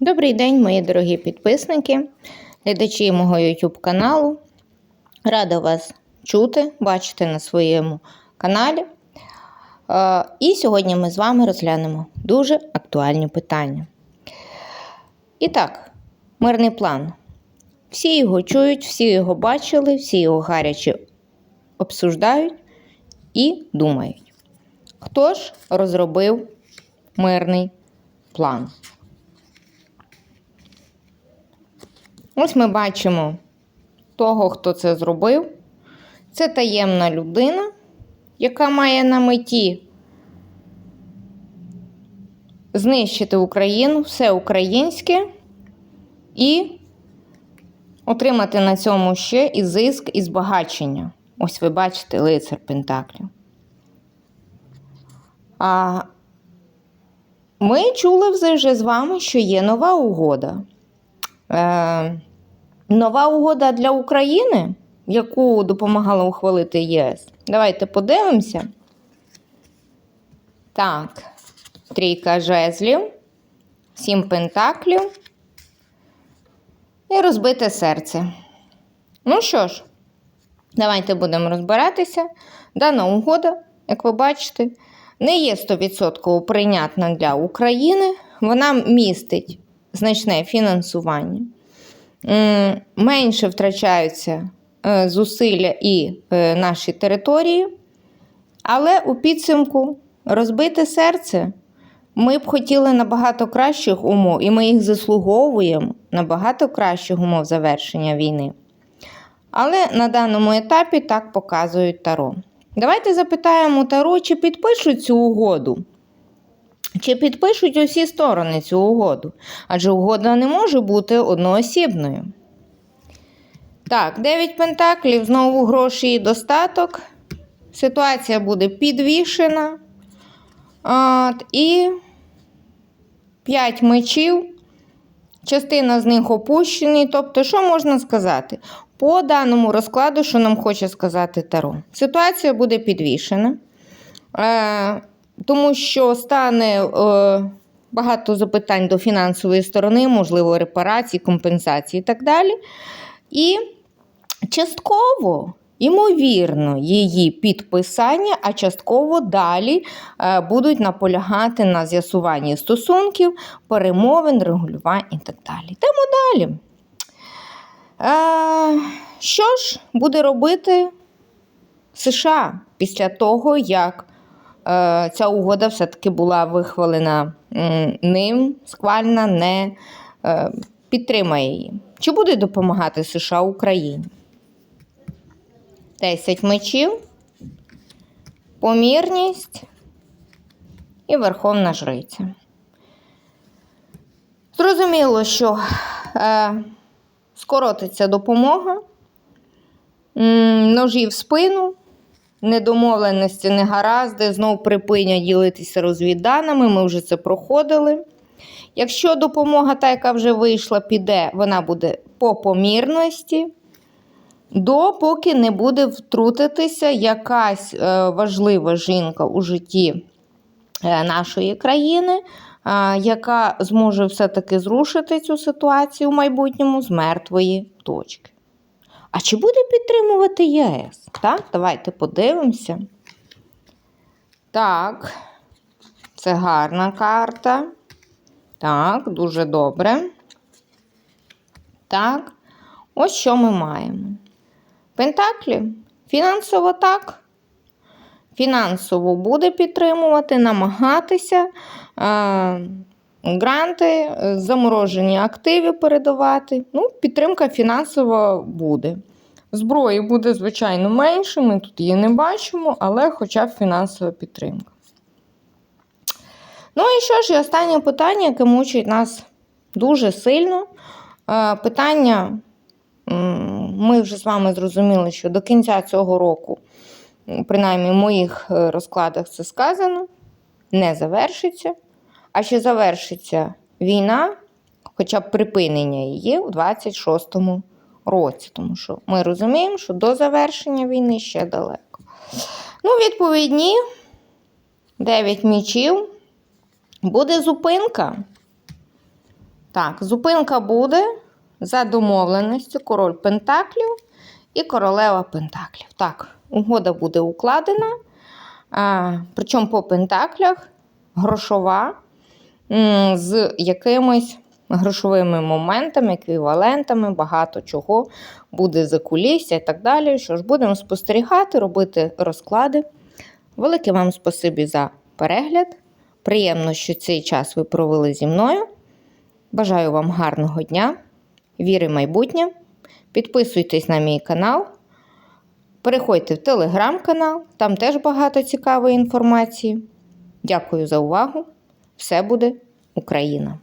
Добрий день, мої дорогі підписники, глядачі мого YouTube каналу. Рада вас чути, бачити на своєму каналі. І сьогодні ми з вами розглянемо дуже актуальні питання. І так, мирний план. Всі його чують, всі його бачили, всі його гаряче обсуждають і думають. Хто ж розробив мирний план? Ось ми бачимо того, хто це зробив. Це таємна людина, яка має на меті знищити Україну, все українське і отримати на цьому ще і зиск, і збагачення. Ось ви бачите лицар Пентаклів. А ми чули вже з вами, що є нова угода. Е, Нова угода для України, яку допомагала ухвалити ЄС. Давайте подивимося. Так, трійка жезлів, сім пентаклів і розбите серце. Ну що ж, давайте будемо розбиратися. Дана угода, як ви бачите, не є 100% прийнятна для України. Вона містить значне фінансування. М, Менше втрачаються е, зусилля і е, наші території, але у підсумку розбите серце ми б хотіли набагато кращих умов, і ми їх заслуговуємо набагато кращих умов завершення війни. Але на даному етапі так показують Таро. Давайте запитаємо Таро, чи підпишуть цю угоду. Чи підпишуть усі сторони цю угоду? Адже угода не може бути одноосібною. Так, 9 пентаклів, знову гроші і достаток. Ситуація буде підвішена. От, і 5 мечів. Частина з них опущені. Тобто, що можна сказати? По даному розкладу, що нам хоче сказати Таро. Ситуація буде підвішена. Е, тому що стане е, багато запитань до фінансової сторони, можливо, репарації, компенсації і так далі. І частково, ймовірно, її підписання, а частково далі е, будуть наполягати на з'ясуванні стосунків, перемовин, регулювань і так далі. Йдемо далі. Е, що ж буде робити США після того, як ця угода все-таки була вихвалена ним, схвальна, не е, підтримає її. Чи буде допомагати США Україні? 10 мечів, помірність і Верховна Жриця. Зрозуміло, що е, скоротиться допомога, ножі в спину, недомовленості, негаразди, знов припинять ділитися розвідданими, ми вже це проходили. Якщо допомога, та, яка вже вийшла, піде, вона буде по помірності, допоки не буде втрутитися якась е, важлива жінка у житті е, нашої країни, е, яка зможе все-таки зрушити цю ситуацію в майбутньому з мертвої точки. А чи буде підтримувати ЄС? Так, давайте подивимося. Так, це гарна карта. Так, дуже добре. Так, ось що ми маємо. Пентаклі фінансово так. Фінансово буде підтримувати, намагатися. Е, гранти, заморожені активи передавати. Ну, Підтримка фінансова буде. Зброї буде, звичайно, менше, ми тут її не бачимо, але хоча б фінансова підтримка. Ну і що ж, і останнє питання, яке мучить нас дуже сильно. Е, Питання, ми вже з вами зрозуміли, що до кінця цього року, принаймні в моїх е, розкладах це сказано, не завершиться. А ще завершиться війна, хоча б припинення її у 26-му році. Тому що ми розуміємо, що до завершення війни ще далеко. Ну, відповідні 9 мічів. Буде зупинка. Так, зупинка буде за домовленістю король Пентаклів і королева Пентаклів. Так, угода буде укладена. А, причому по Пентаклях грошова з якимись грошовими моментами, еквівалентами, багато чого буде за кулісся і так далі. Що ж, будемо спостерігати, робити розклади. Велике вам спасибі за перегляд. Приємно, що цей час ви провели зі мною. Бажаю вам гарного дня, віри в майбутнє. Підписуйтесь на мій канал. Переходьте в телеграм-канал, там теж багато цікавої інформації. Дякую за увагу! Все буде Україна!